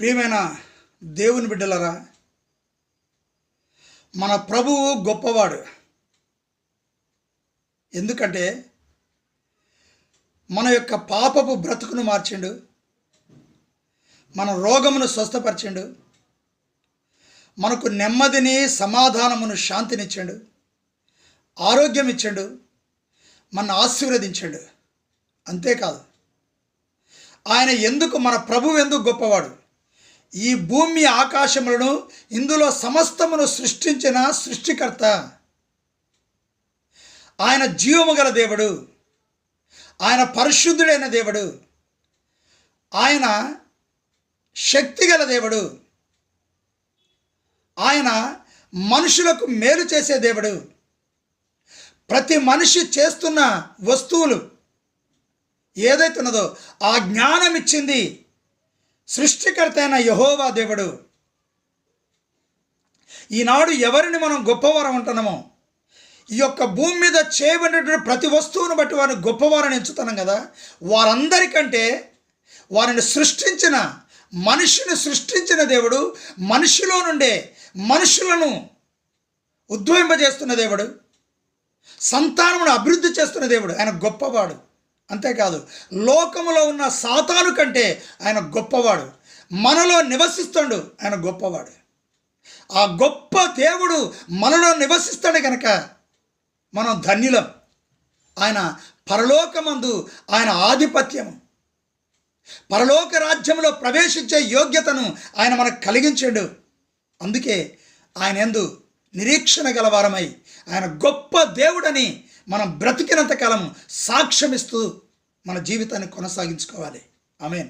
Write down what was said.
ప్రియమైన దేవుని బిడ్డలరా మన ప్రభువు గొప్పవాడు. ఎందుకంటే మన యొక్క పాపపు బ్రతుకును మార్చిండు మన రోగమును స్వస్థపరిచిండు మనకు నెమ్మదిని సమాధానమును శాంతినిచ్చాడు ఆరోగ్యం ఇచ్చాడు మన ఆశీర్వదించాడు. అంతేకాదు ఆయన ఎందుకు మన ప్రభువు ఎందుకు గొప్పవాడు? ఈ భూమి ఆకాశములను ఇందులో సమస్తమును సృష్టించిన సృష్టికర్త. ఆయన జీవము గల దేవుడు. ఆయన పరిశుద్ధుడైన దేవుడు. ఆయన శక్తి గల దేవుడు. ఆయన మనుషులకు మేలు చేసే దేవుడు. ప్రతి మనిషి చేస్తున్న వస్తువులు ఏదైతున్నదో ఆ జ్ఞానం ఇచ్చింది సృష్టికర్త అయిన యహోవా దేవుడు. ఈనాడు ఎవరిని మనం గొప్పవారం ఉంటున్నామో ఈ యొక్క భూమి మీద చేయబడినటువంటి ప్రతి వస్తువును బట్టి వారిని గొప్పవారని ఎంచుతున్నాం కదా. వారందరికంటే వారిని సృష్టించిన మనిషిని సృష్టించిన దేవుడు మనిషిలో నుండే మనుషులను ఉద్భవింపజేస్తున్న దేవుడు సంతానమును అభివృద్ధి చేస్తున్న దేవుడు. ఆయన గొప్పవాడు. అంతేకాదు లోకములో ఉన్న సాతాను కంటే ఆయన గొప్పవాడు. మనలో నివసిస్తాడు ఆయన గొప్పవాడు. ఆ గొప్ప దేవుడు మనలో నివసిస్తాడు కనుక మనం ధన్యులం. ఆయన పరలోకమందు ఆయన ఆధిపత్యము. పరలోక రాజ్యంలో ప్రవేశించే యోగ్యతను ఆయన మనకు కలిగించాడు. అందుకే ఆయన ఎందు నిరీక్షణ గలవారమై ఆయన గొప్ప దేవుడని మనం బ్రతికినంత కాలం సాక్ష్యమిస్తూ మన జీవితాన్ని కొనసాగించుకోవాలి. ఆమెన్.